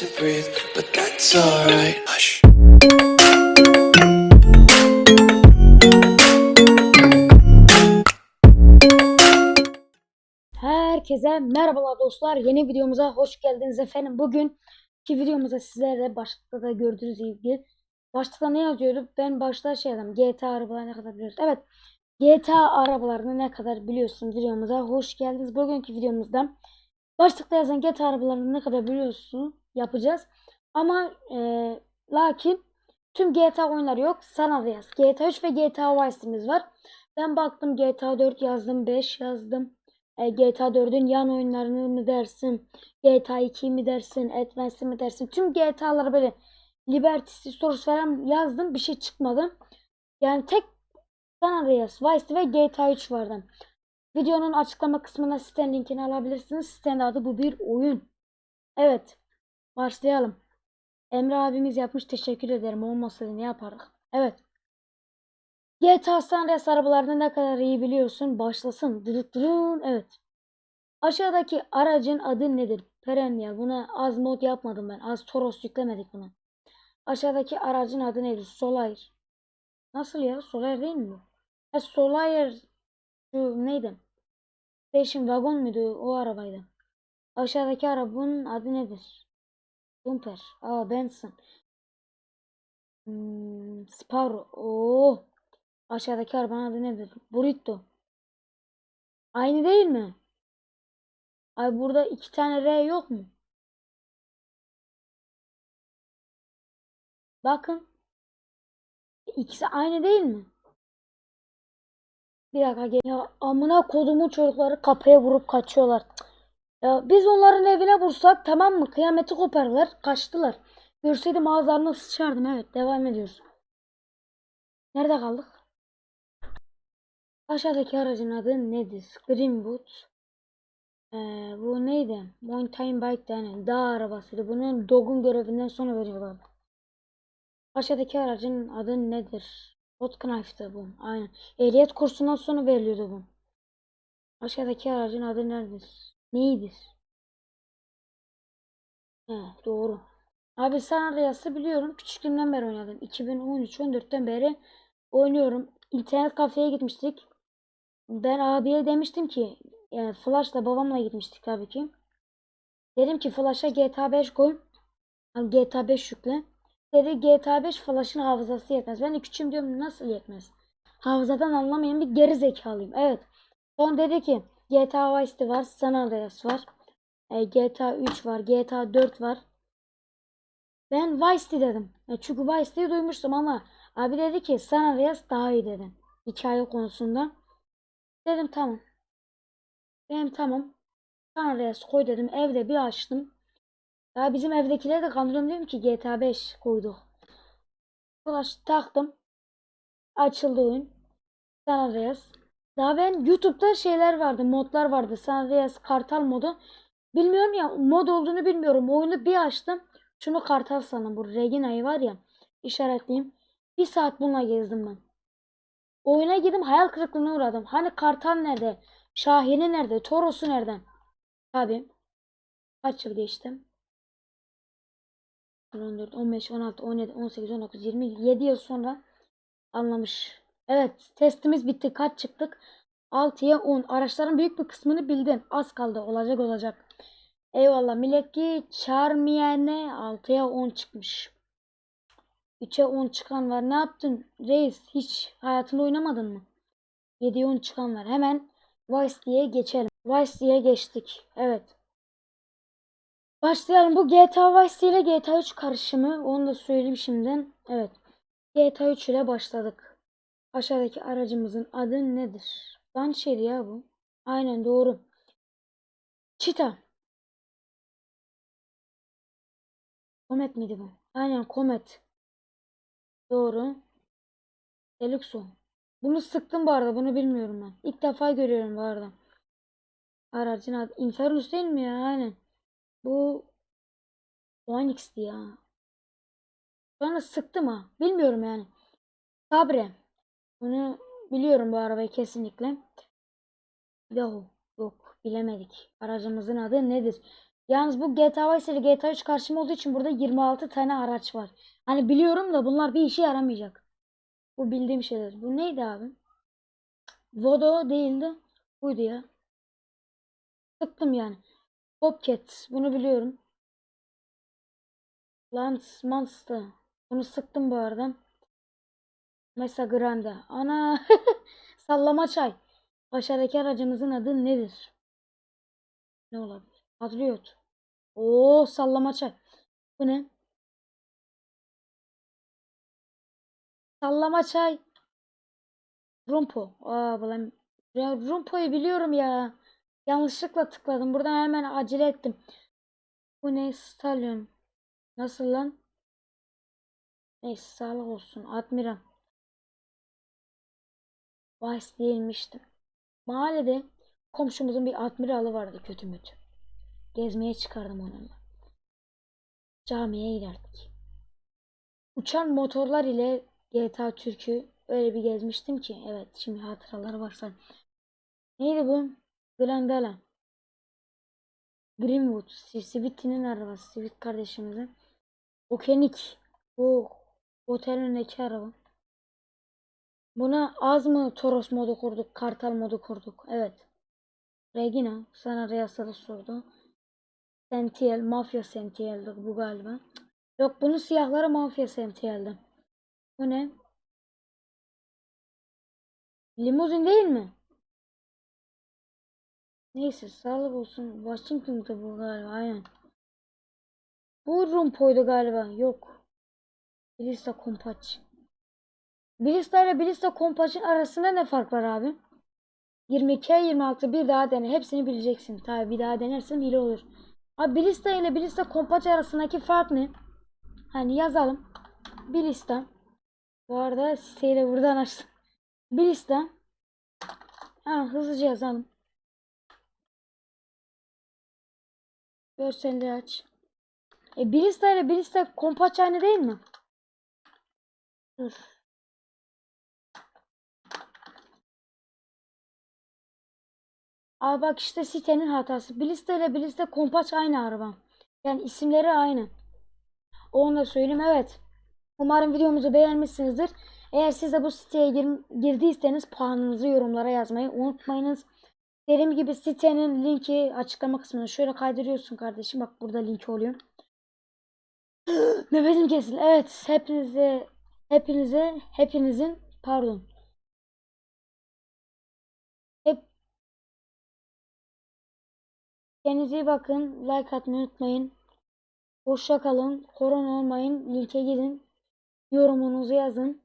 to breathe, but that's alright. Hush. Herkese merhabalar dostlar. Yeni videomuza hoş geldiniz efendim. Bugünkü videomuzda sizlerle başlıkta da gördüğünüz gibi başlıkta ne yazıyordu? Ben başta şey yazdım. GTA arabaları ne kadar biliyorsun? Evet. GTA arabalarını ne kadar biliyorsun videomuza hoş geldiniz. Bugünkü videomuzda başlıkta yazan GTA arabalarını ne kadar biliyorsun yapacağız. Ama e, lakin tüm GTA oyunları yok. Sana da yaz. GTA 3 ve GTA Vice City'miz var. Ben baktım GTA 4 yazdım, 5 yazdım. E, GTA 4'ün yan oyunlarını mı dersin? GTA 2 mi dersin? Advance'i mi dersin? Tüm GTA'ları böyle Liberty Stores falan yazdım. Bir şey çıkmadı. Yani tek San Andreas, Vice ve GTA 3 vardı. Videonun açıklama kısmına sitenin linkini alabilirsiniz. Sitenin adı bu bir oyun. Evet. Başlayalım. Emre abimiz yapmış. Teşekkür ederim. Olmasaydı ne yapardık? Evet. GTA San Andreas arabalarını ne kadar iyi biliyorsun? Başlasın. Evet. Aşağıdaki aracın adı nedir? Perennial. Buna az mod yapmadım ben. Az Toros yüklemedik buna. Aşağıdaki aracın adı nedir? Solar. Nasıl ya? Solar değil mi? bu? Ha, Solar şu neydi? Station Wagon muydu? O arabaydı. Aşağıdaki arabanın adı nedir? Bumper. Aa Benson. Hmm, Sparrow. Oo. Aşağıdaki arabanın adı nedir? Burrito. Aynı değil mi? Ay burada iki tane R yok mu? Bakın. İkisi aynı değil mi? Bir dakika gel. Ya amına kodumun çocukları kapıya vurup kaçıyorlar. Ya biz onların evine vursak tamam mı? Kıyameti koparırlar. Kaçtılar. Görseydim ağızlarına sıçardım. Evet devam ediyoruz. Nerede kaldık? Aşağıdaki aracın adı nedir? Greenwood. Ee, bu neydi? Mountain bike yani dağ arabasıydı. Bunun Dog'un görevinden sonra veriyorlardı. Aşağıdaki aracın adı nedir? Botknife'dı bu. Aynen. Ehliyet kursundan sonra veriliyordu bu. Aşağıdaki aracın adı nedir? Neydir? He, doğru. Abi San Andreas'ı biliyorum. Küçüklüğümden beri oynadım. 2013-14'ten beri oynuyorum. İnternet kafeye gitmiştik. Ben abiye demiştim ki yani Flash'la babamla gitmiştik tabii ki. Dedim ki Flash'a GTA 5 koy. GTA 5 yükle. Dedi GTA 5 Flash'ın hafızası yetmez. Ben de küçüğüm diyorum nasıl yetmez? Hafızadan anlamayan bir geri zekalıyım. Evet. Son dedi ki GTA Vice var. San Andreas var. E, GTA 3 var. GTA 4 var. Ben Vice dedim. E, çünkü Vice City'yi duymuştum ama abi dedi ki San Andreas daha iyi dedi. Hikaye konusunda. Dedim tamam. Benim tamam. San Andreas koy dedim. Evde bir açtım. Ya bizim evdekileri de kandırıyorum diyorum ki GTA 5 koyduk. Flash taktım. Açıldı oyun. San Andreas. Daha ben YouTube'da şeyler vardı. Modlar vardı. San Andreas Kartal modu. Bilmiyorum ya mod olduğunu bilmiyorum. Oyunu bir açtım. Şunu Kartal sandım. Bu Regina'yı var ya. işaretleyeyim. Bir saat bununla gezdim ben. Oyuna girdim hayal kırıklığına uğradım. Hani Kartal nerede? Şahin'i nerede? Toros'u nerede? Tabi. Kaç yıl geçti? 14, 15, 16, 17, 18, 19, 20, 7 yıl sonra anlamış. Evet testimiz bitti. Kaç çıktık? 6'ya 10. Araçların büyük bir kısmını bildin. Az kaldı. Olacak olacak. Eyvallah. Millet ki çağırmayana 6'ya 10 çıkmış. 3'e 10 çıkan var. Ne yaptın reis? Hiç hayatında oynamadın mı? 7'ye 10 çıkan var. Hemen Vice diye geçelim. Vice diye geçtik. Evet. Başlayalım. Bu GTA Vice ile GTA 3 karışımı. Onu da söyleyeyim şimdiden. Evet. GTA 3 ile başladık. Aşağıdaki aracımızın adı nedir? Banshee ya bu. Aynen doğru. Cheetah. Comet miydi bu? Aynen Comet. Doğru. Deluxo. Bunu sıktım bu arada. Bunu bilmiyorum ben. İlk defa görüyorum bu arada. Aracın adı. Infernus değil mi ya? Aynen. Bu Onyx'ti ya. Sonra sıktım ha. Bilmiyorum yani. Sabre. Bunu biliyorum bu arabayı kesinlikle. Yahoo. Yok bilemedik. Aracımızın adı nedir? Yalnız bu GTA Vice ile GTA 3 karşıma olduğu için burada 26 tane araç var. Hani biliyorum da bunlar bir işe yaramayacak. Bu bildiğim şeyler. Bu neydi abi? Vodo değildi. Buydu ya. Sıktım yani. Bobcat. Bunu biliyorum. Lance Monster. Bunu sıktım bu arada. Mesa Grande. Ana. Sallama çay. Aşağıdaki aracımızın adı nedir? Ne olabilir? Patriot. Oo sallama çay. Bu ne? Sallama çay. Rumpo. Aa bulan. Ya Rumpo'yu biliyorum ya. Yanlışlıkla tıkladım. Buradan hemen acele ettim. Bu ne? Stallion. Nasıl lan? Neyse sağlık olsun. Admiral. Vice değilmiştim. Mahallede komşumuzun bir admiralı vardı kötü mütü. Gezmeye çıkardım onunla. Camiye giderdik. Uçan motorlar ile GTA Türk'ü öyle bir gezmiştim ki. Evet şimdi hatıraları başlar. Neydi bu? Glendale. Greenwood. Sweet'inin arabası. Sweet kardeşimizin. Okenik. Bu otelin önündeki araba. Buna az mı Toros modu kurduk? Kartal modu kurduk. Evet. Regina. Sana Reyasa'da sordu. Sentiel. Mafya Sentiel'di bu galiba. Yok bunun siyahları Mafya Sentiel'di. Bu ne? Limuzin değil mi? Neyse sağlık olsun. Washington'da bu galiba aynen. Bu Rumpo'ydu galiba. Yok. Bilista Kompaç. Bilista ile Bilista Kompaç'ın arasında ne fark var abi? 22 26 bir daha dene. Hepsini bileceksin. Tabi bir daha denersen hile olur. Abi Bilista ile Bilista Kompaç arasındaki fark ne? Hani yazalım. Bilista. Bu arada siteyi de buradan açtım. Bilista. Ha, hızlıca yazalım. Görselleri aç. E Bilista ile Bilista Kompaç aynı değil mi? Dur. Aa bak işte sitenin hatası. Bilista ile Bilista Kompaç aynı araba. Yani isimleri aynı. Onu da söyleyeyim evet. Umarım videomuzu beğenmişsinizdir. Eğer siz de bu siteye gir- girdiyseniz puanınızı yorumlara yazmayı unutmayınız. Dediğim gibi sitenin linki açıklama kısmına şöyle kaydırıyorsun kardeşim. Bak burada linki oluyor. Nefesim kesildi. Evet hepinize hepinize hepinizin pardon. Kendinize iyi bakın. Like atmayı unutmayın. Hoşça kalın. Korona olmayın. Linke gidin. Yorumunuzu yazın.